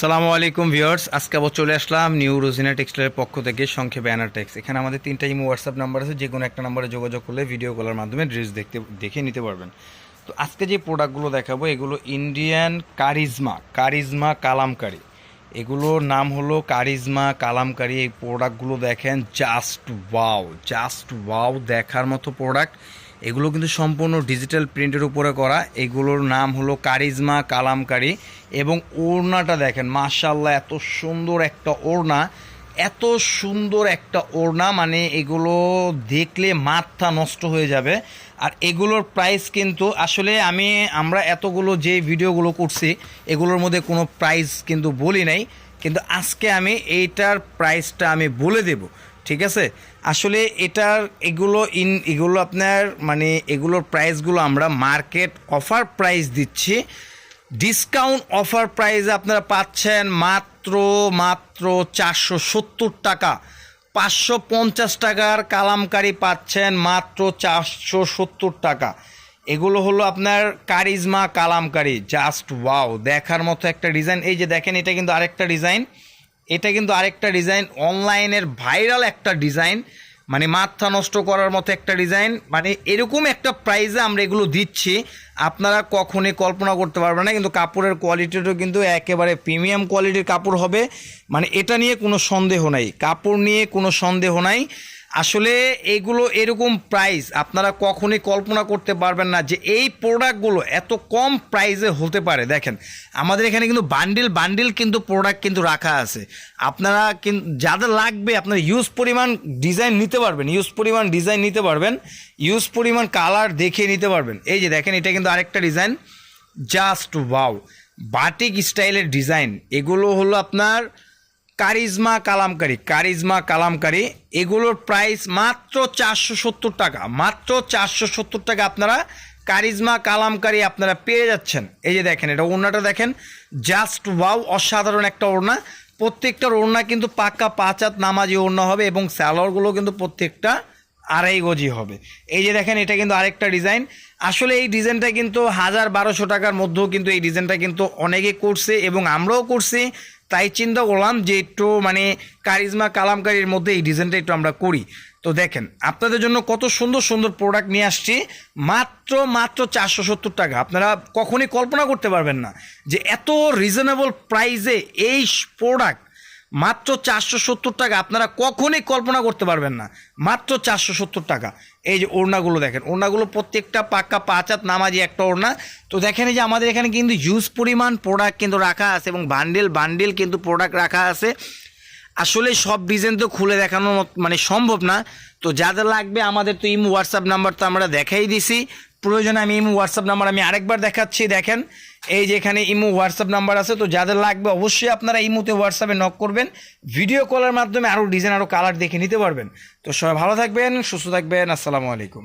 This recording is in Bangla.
সালামু আলাইকুম ভিউয়ার্স, আজকে আবার চলে আসলাম নিউ রোজিনা টেক্সটাইলের পক্ষ থেকে সংক্ষেপে ব্যানার টেক্স। এখানে আমাদের তিনটা ইমো হোয়াটসঅ্যাপ নাম্বার আছে, যে কোনো একটা নাম্বারে যোগাযোগ করলে ভিডিও কলের মাধ্যমে ড্রেস দেখতে, দেখে নিতে পারবেন। তো আজকে যে প্রোডাক্টগুলো দেখাবো, এগুলো ইন্ডিয়ান কারিজমা কারিজমা কালামকারি এগুলোর নাম হলো কারিজমা কালামকারি এই প্রোডাক্টগুলো দেখেন জাস্ট ওয়াও জাস্ট ওয়াও দেখার মতো প্রোডাক্ট এগুলো কিন্তু সম্পূর্ণ ডিজিটাল প্রিন্টের উপরে করা। এগুলোর নাম হলো কারিজমা কালামকারি এবং ওড়নাটা দেখেন মাশাল্লাহ এত সুন্দর একটা ওড়না। এত সুন্দর একটা ওড়না মানে এগুলো দেখলে মাথা নষ্ট হয়ে যাবে। আর এগুলোর প্রাইস কিন্তু, আসলে আমি, আমরা এতগুলো যে ভিডিওগুলো করছি, এগুলোর মধ্যে কোনো প্রাইস কিন্তু বলি নাই। কিন্তু আজকে আমি এইটার প্রাইসটা আমি বলে দেব। ঠিক আছে? আসলে এটার এগুলো ইন, এগুলো আপনার মানে এগুলোর প্রাইসগুলো আমরা মার্কেট অফার প্রাইস দিচ্ছি। ডিসকাউন্ট অফার প্রাইসে আপনারা পাচ্ছেন মাত্র মাত্র চারশো সত্তর টাকা। পাঁচশো পঞ্চাশ টাকার কালামকারি পাচ্ছেন মাত্র চারশো সত্তর টাকা। এগুলো হলো আপনার কারিজমা কালামকারি জাস্ট ওয়াও দেখার মতো একটা ডিজাইন এই যে দেখেন, এটা কিন্তু আরেকটা ডিজাইন এটা কিন্তু আরেকটা ডিজাইন অনলাইনের ভাইরাল একটা ডিজাইন মানে মাথা নষ্ট করার মতো একটা ডিজাইন মানে এরকম একটা প্রাইজে আমরা এগুলো দিচ্ছি। আপনারা কখনই কল্পনা করতে পারবেন না, কিন্তু কাপড়ের কোয়ালিটিটাও কিন্তু একেবারে প্রিমিয়াম কোয়ালিটির কাপড় হবে। মানে এটা নিয়ে কোনো সন্দেহ নাই, কাপড় নিয়ে কোনো সন্দেহ নাই। আসলে এগুলো এরকম প্রাইস আপনারা কখনই কল্পনা করতে পারবেন না যে এই প্রোডাক্টগুলো এত কম প্রাইসে হতে পারে। দেখেন, আমাদের এখানে কিন্তু বান্ডিল বান্ডিল কিন্তু প্রোডাক্ট কিন্তু রাখা আছে। আপনারা কিন্তু যাদের লাগবে আপনারা ইউজ পরিমাণ ডিজাইন নিতে পারবেন ইউজ পরিমাণ ডিজাইন নিতে পারবেন ইউজ পরিমাণ কালার দেখিয়ে নিতে পারবেন। এই যে দেখেন, এটা কিন্তু আরেকটা ডিজাইন জাস্ট ওয়াও বাটিক স্টাইলের ডিজাইন এগুলো হলো আপনার কারিজমা কালামকারি কারিজমা কালামকারি, এগুলোর প্রাইস মাত্র চারশো সত্তর টাকা, মাত্র চারশো সত্তর টাকা আপনারা কারিজমা কালামকারি আপনারা পেয়ে যাচ্ছেন। এই যে দেখেন, এটা ওড়নাটা দেখেন জাস্ট ওয়াও অসাধারণ একটা ওড়না। প্রত্যেকটার ওড়না কিন্তু পাক্কা পাঁচ হাত নামাজি ওড়না হবে এবং স্যালোয়ারগুলো কিন্তু প্রত্যেকটা আড়াই গজি হবে। এই যে দেখেন, এটা কিন্তু আরেকটা ডিজাইন আসলে এই ডিজাইনটা কিন্তু হাজার বারোশো টাকার মধ্যেও কিন্তু এই ডিজাইনটা কিন্তু অনেকে করছে এবং আমরাও করছি। তাই চিন্তা করলাম যে একটু মানে কারিজমা কালামকারির মধ্যে এই ডিজাইনটা একটু আমরা করি। তো দেখেন, আপনাদের জন্য কত সুন্দর সুন্দর প্রোডাক্ট নিয়ে আসছি, মাত্র মাত্র চারশো সত্তর টাকা। আপনারা কখনই কল্পনা করতে পারবেন না যে এত রিজনেবল প্রাইসে এই প্রোডাক্ট মাত্র চারশো সত্তর টাকা আপনারা কখনই কল্পনা করতে পারবেন না। মাত্র চারশো সত্তর টাকা। এই যে ওড়নাগুলো দেখেন, ওড়নাগুলো প্রত্যেকটা পাক্কা পাঁচ হাত নামাজি একটা ওড়না। তো দেখেন এই যে আমাদের এখানে কিন্তু ইউজ পরিমাণ প্রোডাক্ট কিন্তু রাখা আছে এবং বান্ডেল বান্ডেল কিন্তু প্রোডাক্ট রাখা আছে। আসলে সব ডিজাইন তো খুলে দেখানো মানে সম্ভব না। তো যাদের লাগবে আমাদের তো ইমো হোয়াটসঅ্যাপ নাম্বার তো আমরা দেখাই দিছি। প্রয়োজনে আমি ইমো হোয়াটসঅ্যাপ নাম্বার আমি আরেকবার দেখাচ্ছি, দেখেন। এই যে এখানে ইমো হোয়াটসঅ্যাপ নাম্বার আছে, তো যাদের লাগবে অবশ্যই আপনারা ইমোতে হোয়াটসঅ্যাপে নক করবেন। ভিডিও কলের মাধ্যমে আরও ডিজাইন আরও কালার দেখে নিতে পারবেন। তো সবাই ভালো থাকবেন, সুস্থ থাকবেন, আসসালামু আলাইকুম।